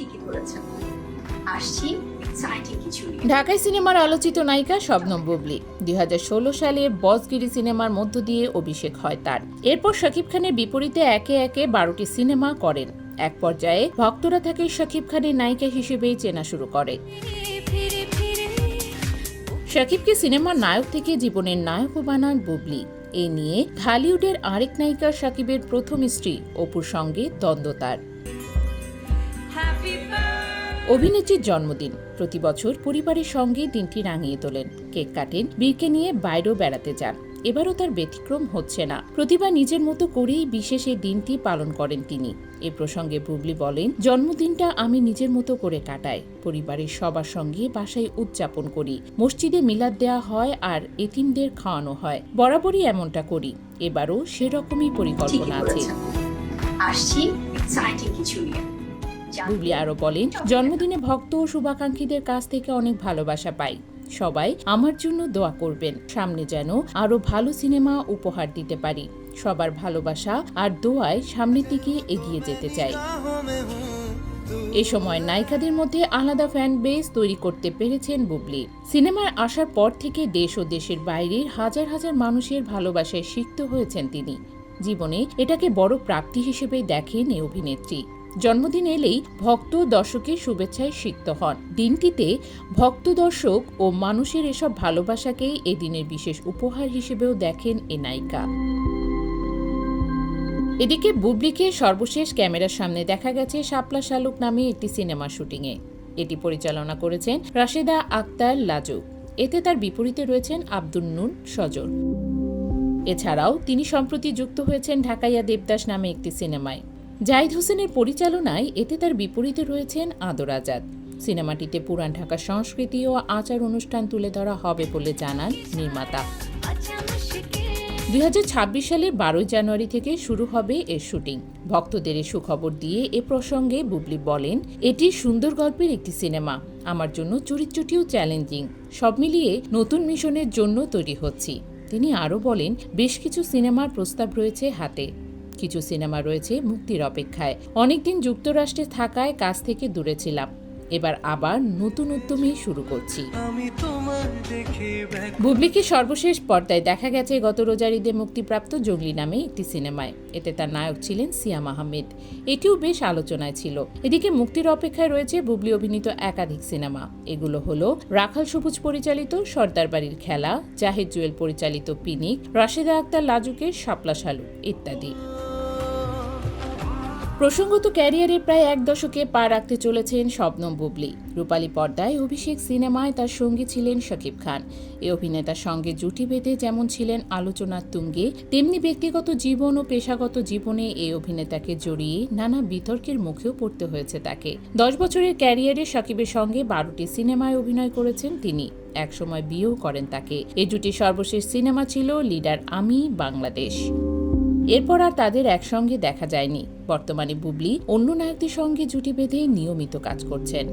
ঠিকই ধরেছেন। আসছি ঢাকায় সিনেমার আলোচিত নায়িকা শবনম বুবলি। দু হাজার ষোলো সালে বসগিরি সিনেমার মধ্য দিয়ে অভিষেক হয় তার। এরপর শাকিব খানের বিপরীতে একে একে বারোটি সিনেমা করেন। এক পর্যায়ে ভক্তরা তাকে শাকিব খানের নায়িকা হিসেবেই চেনা শুরু করে। শাকিবকে সিনেমার নায়ক থেকে জীবনের নায়কও বানান বুবলি। এ নিয়ে ঢালিউডের আরেক নায়িকা শাকিবের প্রথম স্ত্রী অপুর সঙ্গে দ্বন্দ্ব তার। অভিনেত্রীর জন্মদিন। প্রতি বছর পরিবারের সঙ্গে দিনটি রাঙিয়ে তোলেন। কেক কাটেন বীরকে নিয়ে বাইরেও বেড়াতে যান। এবারও তার ব্যতিক্রম হচ্ছে না। প্রতিবার নিজের মতো করেই বিশেষ এই দিনটি পালন করেন তিনি। এ প্রসঙ্গে বুবলি বলেন জন্মদিনটা আমি নিজের মতো করে কাটাই। পরিবারের সবার সঙ্গে বাসায় উদযাপন করি। মসজিদে মিলাদ দেওয়া হয় আর এতিমদের খাওয়ানো হয়। বরাবরই এমনটা করি। এবারও সেরকমই পরিকল্পনা আছে। আসছি এক্সাইটিং কিছু নিয়ে। বুবলি আরও বলেন জন্মদিনে ভক্ত ও শুভাকাঙ্ক্ষীদের কাছ থেকে অনেক ভালোবাসা পাই। সবাই আমার জন্য দোয়া করবেন সামনে যেন আরও ভালো সিনেমা উপহার দিতে পারি। সবার ভালোবাসা আর দোয়ায় সামনের দিকে এগিয়ে যেতে চাই। এ সময় নায়িকাদের মধ্যে আলাদা ফ্যান বেস তৈরি করতে পেরেছেন বুবলি। সিনেমার আসার পর থেকে দেশ ও দেশের বাইরের হাজার হাজার মানুষের ভালোবাসায় সিক্ত হয়েছেন তিনি। জীবনে এটাকে বড় প্রাপ্তি হিসেবে দেখেন এই অভিনেত্রী। জন্মদিন এলেই ভক্ত দর্শকের শুভেচ্ছায় সিক্ত হন। দিনটিতে ভক্ত, দর্শক ও মানুষের এসব ভালোবাসাকেই এদিনের বিশেষ উপহার হিসেবেও দেখেন এ নায়িকা। এদিকে বুবলিকে সর্বশেষ ক্যামেরার সামনে দেখা গেছে শাপলা শালুক নামে একটি সিনেমা শুটিংয়ে। এটি পরিচালনা করেছেন রাশেদা আক্তার লাজু। এতে তার বিপরীতে রয়েছেন আব্দুল নুন সজল। এছাড়াও তিনি সম্প্রতি যুক্ত হয়েছেন ঢাকাইয়া দেবদাস নামে একটি সিনেমায়। জাহিদ হোসেনের পরিচালনায় এতে তার বিপরীতে রয়েছেন আদর আজাদ। সিনেমাটিতে পুরান ঢাকার সংস্কৃতি ও আচার অনুষ্ঠান তুলে ধরা হবে বলে জানান নির্মাতা। দুই সালের বারোই জানুয়ারি থেকে শুরু হবে এর শুটিং। ভক্তদের এ সুখবর দিয়ে এ প্রসঙ্গে বুবলি বলেন, এটি সুন্দর গল্পের একটি সিনেমা। আমার জন্য চরিত্রটিও চ্যালেঞ্জিং। সব মিলিয়ে নতুন মিশনের জন্য তৈরি হচ্ছি। তিনি আরও বলেন, বেশ কিছু সিনেমার প্রস্তাব রয়েছে হাতে। কিছু সিনেমা রয়েছে মুক্তির অপেক্ষায়। অনেকদিন যুক্তরাষ্ট্রে থাকায় কাজ থেকে দূরে ছিলাম। এবার আবার নতুন উদ্যমে শুরু করছি। বুবলিকে সর্বশেষ পর্দায় দেখা গেছে গত রোজার ঈদে মুক্তিপ্রাপ্ত জঙ্গলি নামে একটি সিনেমায়। এতে তার নায়ক ছিলেন সিয়াম আহমেদ। এটিও বেশ আলোচনায় ছিল। এদিকে মুক্তির অপেক্ষায় রয়েছে বুবলি অভিনীত একাধিক সিনেমা। এগুলো হলো রাখাল সবুজ পরিচালিত সর্দার বাড়ির খেলা জাহেদ জুয়েল পরিচালিত পিনিক রাশেদা আক্তার লাজুকের শাপলা শালু ইত্যাদি। প্রসঙ্গত ক্যারিয়ারে প্রায় এক দশকে পা রাখতে চলেছেন শবনম বুবলি। রূপালী পর্দায় অভিষেক সিনেমায় তার সঙ্গী ছিলেন শাকিব খান। এ অভিনেতার সঙ্গে জুটি বেঁধে যেমন ছিলেন আলোচনার তুঙ্গে, তেমনি ব্যক্তিগত জীবন ও পেশাগত জীবনে এই অভিনেতাকে জড়িয়ে নানা বিতর্কের মুখেও পড়তে হয়েছে তাকে। দশ বছরের ক্যারিয়ারে শাকিবের সঙ্গে বারোটি সিনেমায় অভিনয় করেছেন তিনি। একসময় বিয়েও করেন তাকে। এ জুটির সর্বশেষ সিনেমা ছিল লিডার আমি বাংলাদেশ। এরপর আর তাদের একসঙ্গে দেখা যায়নি। বর্তমানে বুবলি অন্য নায়কদের সঙ্গে জুটি বেঁধে নিয়মিত কাজ করছেন।